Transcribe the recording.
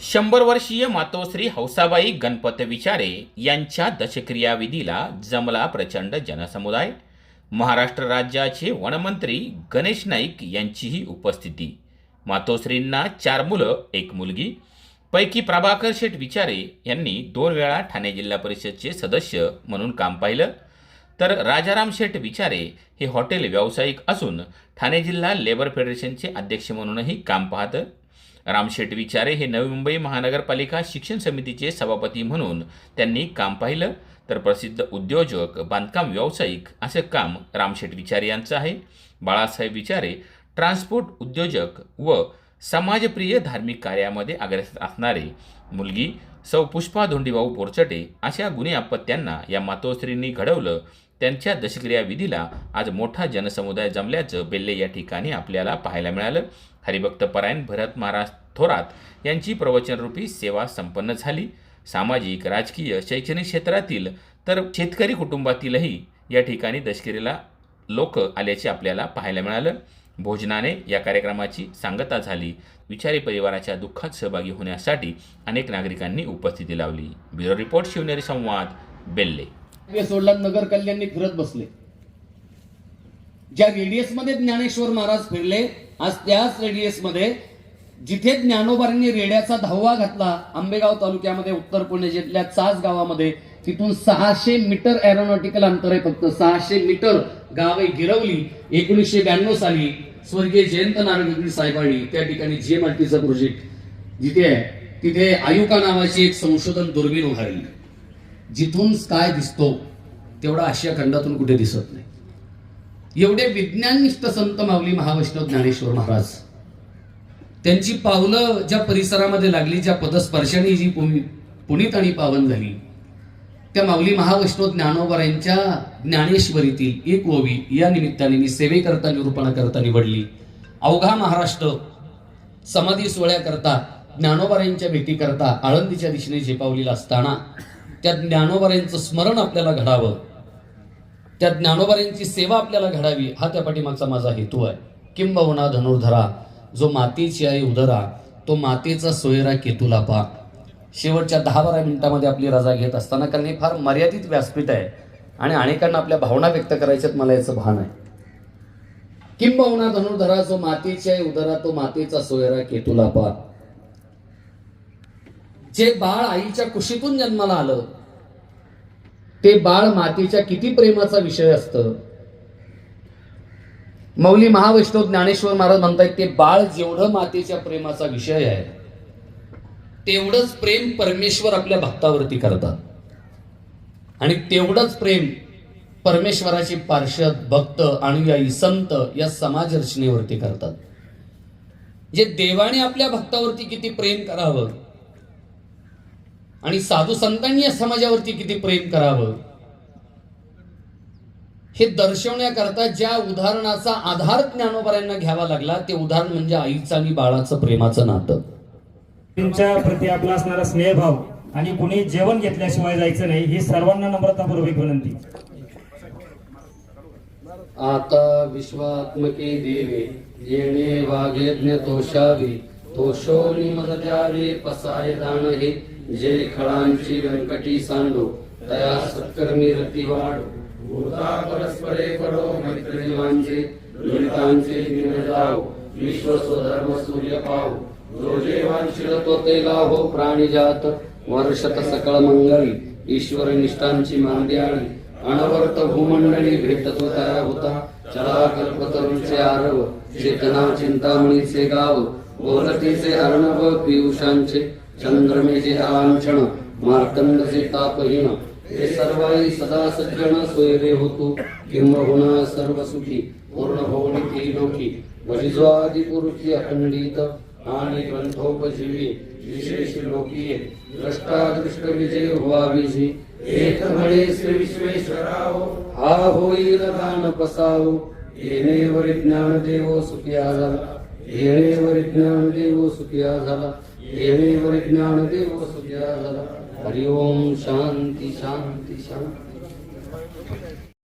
शंभर वर्षीय मातोश्री हौसाबाई गणपत विचारे यांच्या दशक्रियाविधीला जमला प्रचंड जनसमुदाय. महाराष्ट्र राज्याचे वनमंत्री गणेश नाईक यांचीही उपस्थिती. मातोश्रींना चार मुलं एक मुलगी. पैकी प्रभाकर शेठ विचारे यांनी दोन वेळा ठाणे जिल्हा परिषदचे सदस्य म्हणून काम पाहिलं. तर राजाराम शेठ विचारे हे हॉटेल व्यावसायिक असून ठाणे जिल्हा लेबर फेडरेशनचे अध्यक्ष म्हणूनही काम पाहतं. रामशेठ विचारे हे नवी मुंबई महानगरपालिका शिक्षण समितीचे सभापती म्हणून त्यांनी काम पाहिलं. तर प्रसिद्ध उद्योजक बांधकाम व्यावसायिक असे काम रामशेठ विचारे यांचं आहे. बाळासाहेब विचारे ट्रान्सपोर्ट उद्योजक व समाजप्रिय धार्मिक कार्यामध्ये अग्रेसर असणारे मुलगी सौ पुष्पा धोंडीभाऊ पोरचटे अशा गुन्हे अपत्यांना या मातोश्रींनी घडवलं. त्यांच्या दशक्रिया विधीला आज मोठा जनसमुदाय जमल्याचं बेल्ले या ठिकाणी आपल्याला पाहायला मिळालं. हरिभक्त परायण भरत महाराज थोरात यांची प्रवचनरूपी सेवा संपन्न झाली. सामाजिक राजकीय शैक्षणिक क्षेत्रातील तर शेतकरी कुटुंबातीलही या ठिकाणी दशकिरीला लोक आल्याचे आपल्याला पाहायला मिळालं. भोजनाने या कार्यक्रमाची सांगता झाली. विचारी परिवाराच्या दुःखात सहभागी होण्यासाठी अनेक नागरिकांनी उपस्थिती लावली. ब्युरो रिपोर्ट शिवनेरी संवाद बेल्ले. सोडला नगर कल्याणने फिरत बसले. ज्या रेडियसमध्ये ज्ञानेश्वर महाराज फिरले आज त्याच रेडियसमध्ये जिथे ज्ञानोबारांनी रेड्याचा धावा घातला आंबेगाव तालुक्यामध्ये उत्तर पुणे जिल्ह्यात चास गावामध्ये तिथून सहाशे मीटर एरोनॉटिकल अंतर आहे फक्त सहाशे मीटर गावे गिरवली. एकोणीसशे ब्याण्णव साली स्वर्गीय जयंत नारायण साहेबांनी त्या ठिकाणी जीएमआरटीचा प्रोजेक्ट जिथे आहे तिथे आयुका नावाची एक संशोधन दुर्बीण उभारली. जिथून काय दिसतो तेवढा आशिया खंडातून कुठे दिसत नाही. एवढे विज्ञाननिष्ठ संत माऊली महावैष्णव ज्ञानेश्वर महाराज. त्यांची पावलं ज्या परिसरामध्ये लागली ज्या पदस्पर्शाने जी पुनि- पुणित आणि पावन झाली त्या माऊली महावैष्णव ज्ञानोबरायांच्या ज्ञानेश्वरीतील एक ओवी या निमित्ताने मी सेवेकरता निरूपणा करता निवडली. अवघा महाराष्ट्र समाधी सोहळ्याकरता ज्ञानोबारायांच्या भेटीकरता आळंदीच्या दिशेने झेपावलेला असताना त्या ज्ञानोबारायांचं स्मरण आपल्याला घडावं. त्या ज्ञानोबारायांची सेवा आपल्याला घडावी हा त्या पाठीमागचा माझा हेतू आहे. किंबहुना धनुर्धरा जो मातेची आहे उदरा तो मातेचा सोयरा केतुला पा. शेवटच्या दहा बारा मिनिटामध्ये आपली रजा घेत असताना कारण हे फार मर्यादित व्यासपीठ आहे आणि अनेकांना आपल्या भावना व्यक्त करायच्यात मला याचं भान आहे. किंबहुना धनुर्धरा जो मातेची आहे उदरा तो मातेचा सोयरा केतुला पा. जे बाळ आईच्या कुशीतून जन्माला आलं ते बाळ मातेच्या किती प्रेमाचा विषय असतं? मौली महावैष्णव ज्ञानेश्वर महाराज म्हणतायत ते बाळ जेवढं मातेच्या प्रेमाचा विषय आहे तेवढंच प्रेम परमेश्वर आपल्या भक्तावरती करतात. आणि तेवढंच प्रेम परमेश्वराची पार्षद भक्त अनुयायी संत या समाज रचनेवरती करतात. जे देवाने आपल्या भक्तावरती किती प्रेम करावं आणि साधू संतांनी या समाजावरती किती प्रेम करावं? हे दर्शवण्याकरता ज्या उदाहरणाचा आधार ज्ञानोबऱ्यांना घ्यावा लागला ते उदाहरण म्हणजे आईचं आणि बाळाचं प्रेमाचं नातं. तुमच्या प्रती आपला असणारा स्नेहभाव आणि कुणी जेवण घेतल्याशिवाय जायचं नाही ही सर्वांना नम्रतापूर्वक विनंती. आता विश्वात्मके देवे येणे वागेज्ञ तोषावी तोषोनी मद द्यावे पसाय दान हे जे खळांची व्यंकटी सांडो तया सत्कर्मी रती वाढो. भूता परस्परे करो मैत्रिवांचे दुरितांचे विश्व स्वधर्म सूर्य पाहो जो जे वांछिल तो प्राणीजात वर्षत सकळ मंगळी ईश्वर निष्ठांची मांद्याळी. अनवर्त भूमंडळी भेटतो तया होता चला कल्पतरूचे आरव. चेतना चिंतामणीचे गाव. बोलतीचे अर्णव पियुषांचे चन्द्रमेजेहाञ्छण मार्कण्डसितापहिण हे सर्वाई सदा सज्जन सोयरे होतो किंबहुना सर्वसुखी पूर्णभवनी त्रिलोकी वरिज्वादिपुरुषी अखंडित आणि ग्रंथोपजीवी विशेष लोकीय द्रष्टादृष्ट विजय व्हाविजी एक घडे श्री विश्वेश्वराव हा होई दान पसाव येणे वरी ज्ञानदेव सुखिया झाला येणे वरी ज्ञानदेव सुखिया झाला येणेवर ज्ञान देवो सुखिया झाला शांती शांती शांती